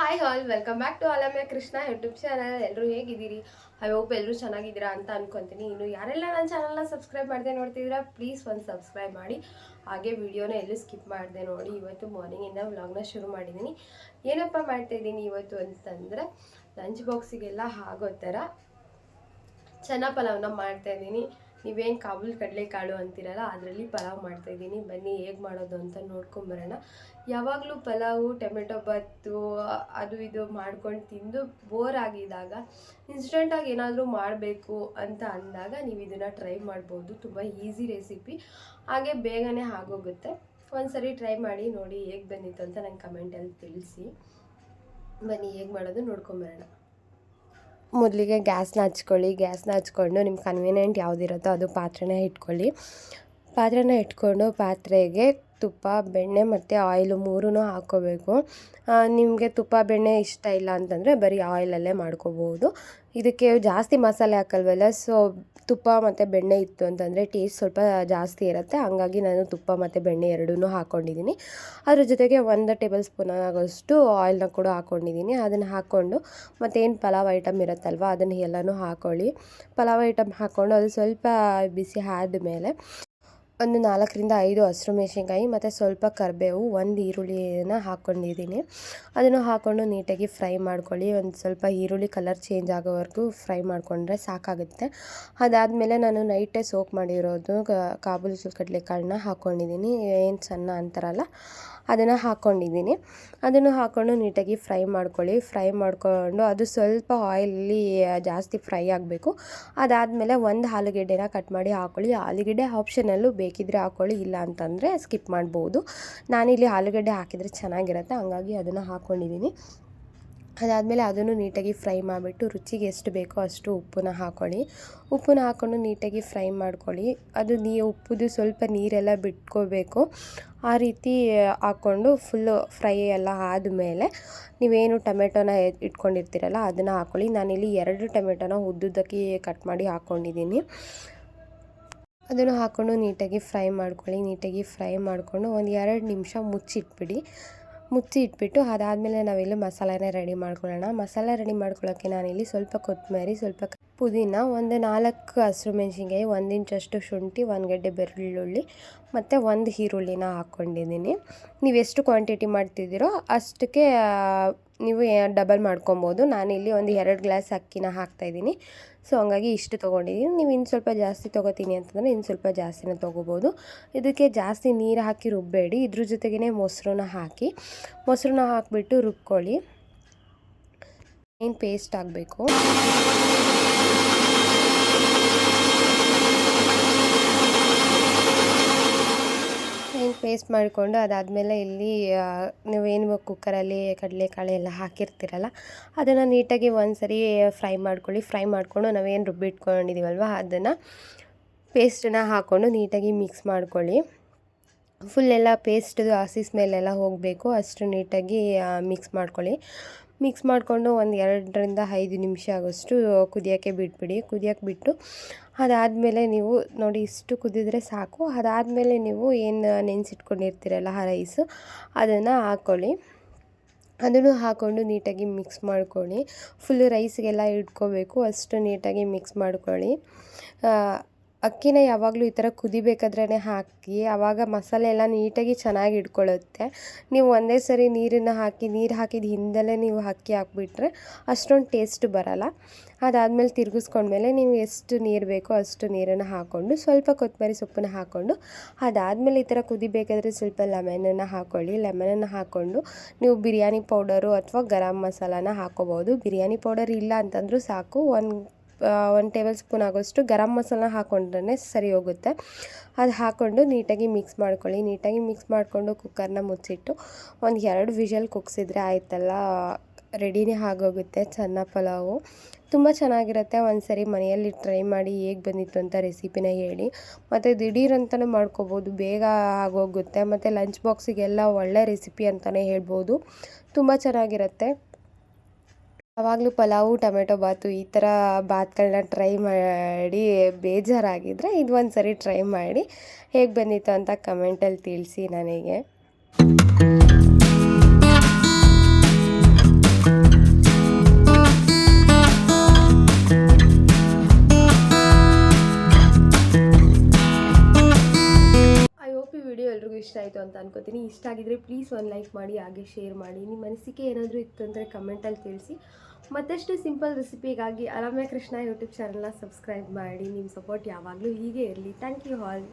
Hi all welcome back to Alamya Krishna YouTube channel ಎಲ್ಲರೂ ಹೇಗಿದ್ದೀರಿ? I hope ಎಲ್ಲರೂ ಚೆನ್ನಾಗಿದ್ದೀರಾ ಅಂತ ಅನ್ಕೊತೀನಿ. ಇನ್ನು ಯಾರೆಲ್ಲ ನನ್ನ ಚಾನಲ್ನ ಸಬ್ಸ್ಕ್ರೈಬ್ ಮಾಡದೆ ನೋಡ್ತಿದ್ದೀರಾ ಪ್ಲೀಸ್ ಒಂದು ಸಬ್ಸ್ಕ್ರೈಬ್ ಮಾಡಿ. ಹಾಗೆ ವಿಡಿಯೋನ ಎಲ್ಲೂ ಸ್ಕಿಪ್ ಮಾಡಿದೆ ನೋಡಿ. ಇವತ್ತು ಮಾರ್ನಿಂಗಿಂದ ವ್ಲಾಗ್ನ ಶುರು ಮಾಡಿದ್ದೀನಿ. ಏನಪ್ಪ ಮಾಡ್ತಾಯಿದ್ದೀನಿ ಇವತ್ತು ಅಂತಂದರೆ ಲಂಚ್ ಬಾಕ್ಸಿಗೆಲ್ಲ ಆಗೋ ಥರ, ಚೆನ್ನ ಪಲಾವ್ನ ಮಾಡ್ತಾ ಇದ್ದೀನಿ. ನೀವೇನು ಕಾಬೂಲ್ ಕಡಲೆಕಾಳು ಅಂತೀರಲ್ಲ, ಅದರಲ್ಲಿ ಪಲಾವ್ ಮಾಡ್ತಾ ಇದ್ದೀನಿ. ಬನ್ನಿ, ಹೇಗೆ ಮಾಡೋದು ಅಂತ ನೋಡ್ಕೊಂಬರೋಣ ಯಾವಾಗಲೂ ಪಲಾವು, ಟೊಮೆಟೊ ಬತ್ತು, ಅದು ಇದು ಮಾಡ್ಕೊಂಡು ತಿಂದು ಬೋರ್ ಆಗಿದಾಗ ಇನ್ಸ್ಟೆಂಟಾಗಿ ಏನಾದರೂ ಮಾಡಬೇಕು ಅಂತ ಅಂದಾಗ ನೀವು ಇದನ್ನು ಟ್ರೈ ಮಾಡ್ಬೋದು. ತುಂಬ ಈಸಿ ರೆಸಿಪಿ. ಹಾಗೆ ಬೇಗನೆ ಆಗೋಗುತ್ತೆ. ಒಂದ್ಸರಿ ಟ್ರೈ ಮಾಡಿ ನೋಡಿ ಹೇಗೆ ಬಂದಿತ್ತು ಅಂತ ನಂಗೆ ಕಮೆಂಟಲ್ಲಿ ತಿಳಿಸಿ. ಬನ್ನಿ, ಹೇಗೆ ಮಾಡೋದು ನೋಡ್ಕೊಂಬರೋಣ ಮೊದಲಿಗೆ ಗ್ಯಾಸ್ನ ಹಚ್ಕೊಳ್ಳಿ ಗ್ಯಾಸ್ನ ಹಚ್ಕೊಂಡು ನಿಮ್ಮ ಕನ್ವೀನಿಯೆಂಟ್ ಯಾವುದಿರುತ್ತೋ ಅದು ಪಾತ್ರೆನ ಇಟ್ಕೊಳ್ಳಿ. ಪಾತ್ರೆನ ಇಟ್ಕೊಂಡು ಪಾತ್ರೆಗೆ ತುಪ್ಪ, ಬೆಣ್ಣೆ ಮತ್ತು ಆಯಿಲು ಮೂರೂ ಹಾಕ್ಕೋಬೇಕು. ನಿಮಗೆ ತುಪ್ಪ, ಬೆಣ್ಣೆ ಇಷ್ಟ ಇಲ್ಲ ಅಂತಂದರೆ ಬರೀ ಆಯಿಲಲ್ಲೇ ಮಾಡ್ಕೋಬೋದು. ಇದಕ್ಕೆ ಜಾಸ್ತಿ ಮಸಾಲೆ ಹಾಕಲ್ವಲ್ಲ? ಸೊ ತುಪ್ಪ ಮತ್ತು ಬೆಣ್ಣೆ ಇತ್ತು ಅಂತಂದರೆ ಟೇಸ್ಟ್ ಸ್ವಲ್ಪ ಜಾಸ್ತಿ ಇರುತ್ತೆ. ಹಂಗಾಗಿ ನಾನು ತುಪ್ಪ ಮತ್ತು ಬೆಣ್ಣೆ ಎರಡೂ ಹಾಕ್ಕೊಂಡಿದ್ದೀನಿ ಅದ್ರ ಜೊತೆಗೆ ಒಂದು ಟೇಬಲ್ ಸ್ಪೂನ್ ಆಗೋಷ್ಟು ಆಯಿಲ್ನ ಕೂಡ ಹಾಕ್ಕೊಂಡಿದ್ದೀನಿ ಅದನ್ನು ಹಾಕ್ಕೊಂಡು ಮತ್ತೇನು ಪಲಾವ್ ಐಟಮ್ ಇರುತ್ತಲ್ವ? ಅದನ್ನು ಎಲ್ಲನೂ ಹಾಕ್ಕೊಳ್ಳಿ ಪಲಾವ್ ಐಟಮ್ ಹಾಕ್ಕೊಂಡು ಅದು ಸ್ವಲ್ಪ ಬಿಸಿ ಆದಮೇಲೆ ಒಂದು ನಾಲ್ಕರಿಂದ ಐದು ಹಸಿರು ಮೆಣಸಿನ್ಕಾಯಿ ಮತ್ತು ಸ್ವಲ್ಪ ಕರಿಬೇವು, ಒಂದು ಈರುಳ್ಳಿಯನ್ನು ಹಾಕ್ಕೊಂಡಿದ್ದೀನಿ ಅದನ್ನು ಹಾಕ್ಕೊಂಡು ನೀಟಾಗಿ ಫ್ರೈ ಮಾಡ್ಕೊಳ್ಳಿ. ಒಂದು ಸ್ವಲ್ಪ ಈರುಳ್ಳಿ ಕಲರ್ ಚೇಂಜ್ ಆಗೋವರೆಗೂ ಫ್ರೈ ಮಾಡಿಕೊಂಡ್ರೆ ಸಾಕಾಗುತ್ತೆ. ಅದಾದಮೇಲೆ ನಾನು ನೈಟೇ ಸೋಕ್ ಮಾಡಿರೋದು ಕಾಬೂಲ್ ಕಡಲೆಕಾಳನ್ನ ಹಾಕ್ಕೊಂಡಿದ್ದೀನಿ ಏನು ಸಣ್ಣ ಅಂತಾರಲ್ಲ, ಅದನ್ನು ಹಾಕ್ಕೊಂಡಿದ್ದೀನಿ ಅದನ್ನು ಹಾಕ್ಕೊಂಡು ನೀಟಾಗಿ ಫ್ರೈ ಮಾಡ್ಕೊಳ್ಳಿ. ಫ್ರೈ ಮಾಡಿಕೊಂಡು ಅದು ಸ್ವಲ್ಪ ಆಯಿಲಲ್ಲಿ ಜಾಸ್ತಿ ಫ್ರೈ ಆಗಬೇಕು. ಅದಾದಮೇಲೆ ಒಂದು ಆಲೂಗೆಡ್ಡೆನ ಕಟ್ ಮಾಡಿ ಹಾಕ್ಕೊಳ್ಳಿ ಆಲೂಗೆಡ್ಡೆ ಆಪ್ಷನಲ್ಲೂ ಬೇಕಿದ್ದರೆ ಹಾಕ್ಕೊಳ್ಳಿ ಇಲ್ಲ ಅಂತಂದರೆ ಸ್ಕಿಪ್ ಮಾಡ್ಬೋದು. ನಾನಿಲ್ಲಿ ಆಲೂಗಡ್ಡೆ ಹಾಕಿದರೆ ಚೆನ್ನಾಗಿರುತ್ತೆ, ಹಂಗಾಗಿ ಅದನ್ನು ಹಾಕ್ಕೊಂಡಿದ್ದೀನಿ ಅದಾದಮೇಲೆ ಅದನ್ನು ನೀಟಾಗಿ ಫ್ರೈ ಮಾಡಿಬಿಟ್ಟು ರುಚಿಗೆ ಎಷ್ಟು ಬೇಕೋ ಅಷ್ಟು ಉಪ್ಪನ್ನ ಹಾಕ್ಕೊಳ್ಳಿ ಉಪ್ಪನ್ನ ಹಾಕ್ಕೊಂಡು ನೀಟಾಗಿ ಫ್ರೈ ಮಾಡ್ಕೊಳ್ಳಿ. ಅದು ನೀ, ಉಪ್ಪುದು ಸ್ವಲ್ಪ ನೀರೆಲ್ಲ ಬಿಟ್ಕೋಬೇಕು. ಆ ರೀತಿ ಹಾಕ್ಕೊಂಡು ಫುಲ್ಲು ಫ್ರೈ ಎಲ್ಲ ಆದಮೇಲೆ ನೀವೇನು ಟೊಮೆಟೊನ ಇಟ್ಕೊಂಡಿರ್ತೀರಲ್ಲ, ಅದನ್ನು ಹಾಕ್ಕೊಳ್ಳಿ ನಾನಿಲ್ಲಿ ಎರಡು ಟೊಮೆಟೊನ ಉದ್ದುದ್ದಕ್ಕೆ ಕಟ್ ಮಾಡಿ ಹಾಕ್ಕೊಂಡಿದ್ದೀನಿ ಅದನ್ನು ಹಾಕ್ಕೊಂಡು ನೀಟಾಗಿ ಫ್ರೈ ಮಾಡ್ಕೊಳ್ಳಿ. ನೀಟಾಗಿ ಫ್ರೈ ಮಾಡಿಕೊಂಡು ಒಂದು ಎರಡು ನಿಮಿಷ ಮುಚ್ಚಿಟ್ಬಿಡಿ. ಮುಚ್ಚಿ ಇಟ್ಬಿಟ್ಟು ಅದಾದಮೇಲೆ ನಾವಿಲ್ಲಿ ಮಸಾಲೆನ ರೆಡಿ ಮಾಡ್ಕೊಳ್ಳೋಣ. ಮಸಾಲೆ ರೆಡಿ ಮಾಡ್ಕೊಳ್ಳೋಕ್ಕೆ ನಾನಿಲ್ಲಿ ಸ್ವಲ್ಪ ಕೊತ್ತಂಬರಿ, ಸ್ವಲ್ಪ ಪುದೀನ, ಒಂದು ನಾಲ್ಕು ಹಸಿರು ಮೆಣಸಿನ್ಕಾಯಿ, ಒಂದು ಇಂಚಷ್ಟು ಶುಂಠಿ, ಒಂದು ಗಡ್ಡೆ ಬೆಳ್ಳುಳ್ಳಿ ಮತ್ತು ಒಂದು ಈರುಳ್ಳಿನ ಹಾಕ್ಕೊಂಡಿದ್ದೀನಿ. ನೀವು ಎಷ್ಟು ಕ್ವಾಂಟಿಟಿ ಮಾಡ್ತಿದ್ದೀರೋ ಅಷ್ಟಕ್ಕೆ ನೀವು ಡಬಲ್ ಮಾಡ್ಕೊಬೋದು. ನಾನಿಲ್ಲಿ ಒಂದು ಎರಡು ಗ್ಲಾಸ್ ಅಕ್ಕಿನ ಹಾಕ್ತಾಯಿದ್ದೀನಿ ಸೊ ಹಂಗಾಗಿ ಇಷ್ಟು ತೊಗೊಂಡಿದ್ದೀನಿ ನೀವು ಇನ್ನು ಸ್ವಲ್ಪ ಜಾಸ್ತಿ ತೊಗೋತೀನಿ ಅಂತಂದರೆ ಇನ್ನು ಸ್ವಲ್ಪ ಜಾಸ್ತಿನ ತೊಗೋಬೋದು. ಇದಕ್ಕೆ ಜಾಸ್ತಿ ನೀರು ಹಾಕಿ ರುಬ್ಬಬೇಡಿ ಇದ್ರ ಜೊತೆಗೇ ಮೊಸರನ್ನ ಹಾಕಿ. ಮೊಸರನ್ನ ಹಾಕಿಬಿಟ್ಟು ರುಬ್ಕೊಳ್ಳಿ. ಏನು ಪೇಸ್ಟ್ ಆಗಬೇಕು? ಪೇಸ್ಟ್ ಮಾಡಿಕೊಂಡು ಅದಾದಮೇಲೆ ಇಲ್ಲಿ ನೀವೇನು ಕುಕ್ಕರಲ್ಲಿ ಕಡಲೆಕಾಳು ಎಲ್ಲ ಹಾಕಿರ್ತೀರಲ್ಲ, ಅದನ್ನು ನೀಟಾಗಿ ಒಂದು ಸರಿ ಫ್ರೈ ಮಾಡ್ಕೊಳ್ಳಿ. ಫ್ರೈ ಮಾಡಿಕೊಂಡು ನಾವೇನು ರುಬ್ಬಿಟ್ಕೊಂಡಿದ್ದೀವಲ್ವ ಅದನ್ನು ಪೇಸ್ಟನ್ನ ಹಾಕ್ಕೊಂಡು ನೀಟಾಗಿ ಮಿಕ್ಸ್ ಮಾಡ್ಕೊಳ್ಳಿ. ಫುಲ್ ಎಲ್ಲ ಪೇಸ್ಟ್ ಹಸಿ ಮೇಲೆಲ್ಲ ಹೋಗಬೇಕು, ಅಷ್ಟು ನೀಟಾಗಿ ಮಿಕ್ಸ್ ಮಾಡ್ಕೊಳ್ಳಿ. ಮಿಕ್ಸ್ ಮಾಡಿಕೊಂಡು ಒಂದು ಎರಡರಿಂದ ಐದು ನಿಮಿಷ ಆಗೋಷ್ಟು ಕುದಿಯೋಕ್ಕೆ ಬಿಟ್ಬಿಡಿ. ಕುದಿಯೋಕ್ಕೆ ಬಿಟ್ಟು ಅದಾದಮೇಲೆ ನೀವು ನೋಡಿ ಇಷ್ಟು ಕುದಿದ್ರೆ ಸಾಕು. ಅದಾದಮೇಲೆ ನೀವು ಏನು ನೆನೆಸಿಟ್ಕೊಂಡಿರ್ತೀರಲ್ಲ ಆ ರೈಸು ಅದನ್ನು ಹಾಕ್ಕೊಳ್ಳಿ ಅದನ್ನು ಹಾಕ್ಕೊಂಡು ನೀಟಾಗಿ ಮಿಕ್ಸ್ ಮಾಡ್ಕೊಳ್ಳಿ. ಫುಲ್ ರೈಸ್ಗೆಲ್ಲ ಇಟ್ಕೋಬೇಕು. ಅಷ್ಟು ನೀಟಾಗಿ ಮಿಕ್ಸ್ ಮಾಡ್ಕೊಳ್ಳಿ. ಅಕ್ಕಿನ ಯಾವಾಗಲೂ ಈ ಥರ ಕುದಿಬೇಕಾದ್ರೇ ಹಾಕಿ ಆವಾಗ ಮಸಾಲೆ ಎಲ್ಲ ನೀಟಾಗಿ ಚೆನ್ನಾಗಿ ಇಟ್ಕೊಳ್ಳುತ್ತೆ. ನೀವು ಒಂದೇ ಸರಿ ನೀರನ್ನು ಹಾಕಿ, ನೀರು ಹಾಕಿದ ಹಿಂದಲೇ ನೀವು ಅಕ್ಕಿ ಹಾಕ್ಬಿಟ್ರೆ ಅಷ್ಟೊಂದು ಟೇಸ್ಟ್ ಬರೋಲ್ಲ. ಅದಾದಮೇಲೆ ತಿರುಗಿಸ್ಕೊಂಡ್ಮೇಲೆ ನೀವು ಎಷ್ಟು ನೀರು ಬೇಕೋ ಅಷ್ಟು ನೀರನ್ನು ಹಾಕ್ಕೊಂಡು, ಸ್ವಲ್ಪ ಕೊತ್ತಂಬರಿ ಸೊಪ್ಪನ್ನು ಹಾಕ್ಕೊಂಡು, ಅದಾದಮೇಲೆ ಈ ಥರ ಕುದಿಬೇಕಾದ್ರೆ ಸ್ವಲ್ಪ ಲೆಮನನ್ನು ಹಾಕ್ಕೊಳ್ಳಿ ಲೆಮನನ್ನು ಹಾಕ್ಕೊಂಡು ನೀವು ಬಿರಿಯಾನಿ ಪೌಡರು ಅಥವಾ ಗರಂ ಮಸಾಲಾನ ಹಾಕ್ಕೋಬೋದು. ಬಿರಿಯಾನಿ ಪೌಡರ್ ಇಲ್ಲ ಅಂತಂದರೂ ಸಾಕು. ಒಂದು ಒಂದು ಟೇಬಲ್ ಸ್ಪೂನ್ ಆಗೋಷ್ಟು ಗರಂ ಮಸಾಲ ಹಾಕ್ಕೊಂಡ್ರೆ ಸರಿ ಹೋಗುತ್ತೆ. ಅದು ಹಾಕ್ಕೊಂಡು ನೀಟಾಗಿ ಮಿಕ್ಸ್ ಮಾಡ್ಕೊಳ್ಳಿ. ನೀಟಾಗಿ ಮಿಕ್ಸ್ ಮಾಡಿಕೊಂಡು ಕುಕ್ಕರ್ನ ಮುಚ್ಚಿಟ್ಟು ಒಂದು ಎರಡು ವಿಷಲ್ ಕುಗ್ಸಿದ್ರೆ ಆಯ್ತಲ್ಲ? ರೆಡಿನೇ ಆಗೋಗುತ್ತೆ ಚೆನ್ನ ಪಲಾವು. ತುಂಬ ಚೆನ್ನಾಗಿರುತ್ತೆ. ಒಂದು ಸರಿ ಮನೆಯಲ್ಲಿ ಟ್ರೈ ಮಾಡಿ ಹೇಗೆ ಬಂದಿತ್ತು ಅಂತ ರೆಸಿಪಿನ ಹೇಳಿ. ಮತ್ತು ದಿಢೀರ್ ಅಂತಲೂ ಮಾಡ್ಕೋಬೋದು. ಬೇಗ ಆಗೋಗುತ್ತೆ. ಮತ್ತು ಲಂಚ್ ಬಾಕ್ಸಿಗೆಲ್ಲ ಒಳ್ಳೆ ರೆಸಿಪಿ ಅಂತಲೇ ಹೇಳ್ಬೋದು. ತುಂಬ ಚೆನ್ನಾಗಿರುತ್ತೆ. ಯಾವಾಗಲೂ ಪಲಾವು, ಟೊಮೆಟೊ ಬಾತು ಈ ಥರ ಬಾತ್ಗಳನ್ನ ಟ್ರೈ ಮಾಡಿ ಬೇಜಾರಾಗಿದ್ದರೆ ಇದು ಒಂದು ಸರಿ ಟ್ರೈ ಮಾಡಿ ಹೇಗೆ ಬಂದಿತ್ತು ಅಂತ ಕಮೆಂಟಲ್ಲಿ ತಿಳಿಸಿ ನನಗೆ. ಆಯಿತು ಅಂತ ಅನ್ಕೋತೀನಿ. ಇಷ್ಟ ಆಗಿದ್ರೆ ಪ್ಲೀಸ್ ಒಂದು ಲೈಕ್ ಮಾಡಿ, ಹಾಗೆ ಶೇರ್ ಮಾಡಿ. ನಿಮ್ಮ ಅನಿಸಿಕೆ ಏನಾದರೂ ಇತ್ತು ಅಂದರೆ ಕಮೆಂಟಲ್ಲಿ ತಿಳಿಸಿ. ಮತ್ತಷ್ಟು ಸಿಂಪಲ್ ರೆಸಿಪಿಗಾಗಿ ಅಲಮ್ಯ ಕೃಷ್ಣ ಯೂಟ್ಯೂಬ್ ಚಾನಲ್ನ ಸಬ್ಸ್ಕ್ರೈಬ್ ಮಾಡಿ. ನಿಮ್ಮ ಸಪೋರ್ಟ್ ಯಾವಾಗಲೂ ಹೀಗೆ ಇರಲಿ. Thank you all